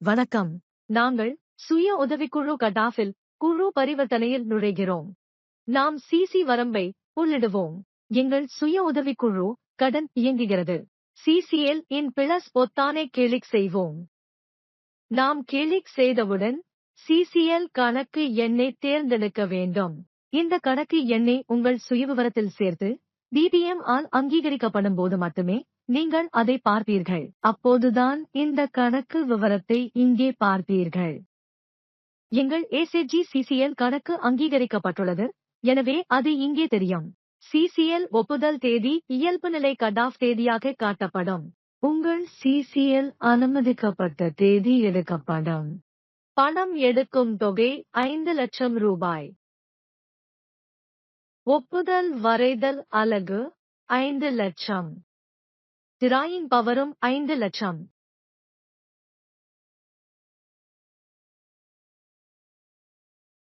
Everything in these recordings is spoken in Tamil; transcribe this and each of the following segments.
வணக்கம். நாங்கள் சுய உதவிக்குழு கடாஃபில் குழு பரிவர்த்தனையில் நுழைகிறோம். நாம் சிசி வரம்பை உள்ளிடுவோம். எங்கள் சுய உதவிக்குழு கடன் இயங்குகிறது. சிசிஎல் இன் பிளஸ் பொத்தானை கிளிக் செய்வோம். நாம் கிளிக் செய்தவுடன் சிசிஎல் கணக்கு எண்ணை தேர்ந்தெடுக்க வேண்டும். இந்த கணக்கு எண்ணை உங்கள் சுயவிவரத்தில் சேர்த்து டிபிஎம் ஆல் அங்கீகரிக்கப்படும் போது மட்டுமே நீங்கள் அதை பார்ப்பீர்கள். அப்போதுதான் இந்த கணக்கு விவரத்தை இங்கே பார்ப்பீர்கள். எங்கள் ஏசிஜி சிசிஎல் கணக்கு அங்கீகரிக்கப்பட்டுள்ளது. எனவே அது இங்கே தெரியும். சிசிஎல் ஒப்புதல் தேதி இயல்புநிலை கட் ஆஃப் தேதியாக காட்டப்படும். உங்கள் சிசிஎல் அனுமதிக்கப்பட்ட தேதி எடுக்கப்படும். பணம் எடுக்கும் தொகை ஐந்து லட்சம் ரூபாய். ஒப்புதல் வரைதல் அலகு ஐந்து லட்சம். டிராயிங் பவரும் ஐந்து லட்சம்.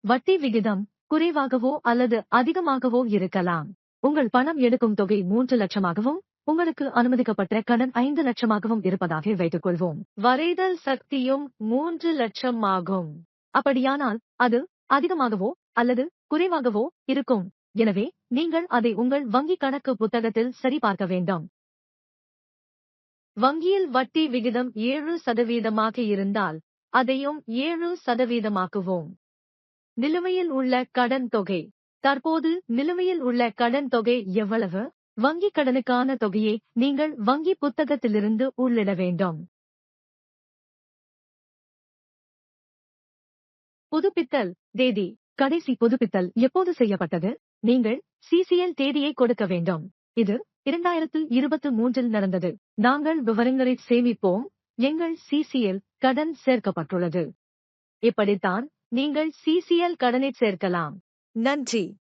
வட்டி விகிதம் குறைவாகவோ அல்லது அதிகமாகவோ இருக்கலாம். உங்கள் பணம் எடுக்கும் தொகை மூன்று லட்சமாகவும் உங்களுக்கு அனுமதிக்கப்பட்ட கடன் ஐந்து லட்சமாகவும் இருப்பதாக வைத்துக் கொள்வோம் வரைதல் சக்தியும் மூன்று லட்சம் ஆகும் அப்படியானால் அது அதிகமாகவோ அல்லது குறைவாகவோ இருக்கும். எனவே நீங்கள் அதை உங்கள் வங்கிக் கணக்கு புத்தகத்தில் சரிபார்க்க வேண்டும். வங்கியில் வட்டி விகிதம் ஏழு சதவீதமாக இருந்தால் அதையும் ஏழு சதவீதமாக்குவோம். நிலுவையில் உள்ள கடன் தொகை. தற்போது நிலுவையில் உள்ள கடன் தொகை எவ்வளவு? வங்கிக் கடனுக்கான தொகையை நீங்கள் வங்கி புத்தகத்திலிருந்து உள்ளிட வேண்டும். புதுப்பித்தல் தேதி. கடைசி புதுப்பித்தல் எப்போது செய்யப்பட்டது? நீங்கள் சிசிஎல் தேதியை கொடுக்க வேண்டும். இது இரண்டாயிரத்து இருபத்து மூன்றில் நடந்தது. நாங்கள் விவரங்களை சேமிப்போம். எங்கள் சிசிஎல் கடன் சேர்க்கப்பட்டுள்ளது. இப்படித்தான் நீங்கள் சிசிஎல் கடனை சேர்க்கலாம். நன்றி.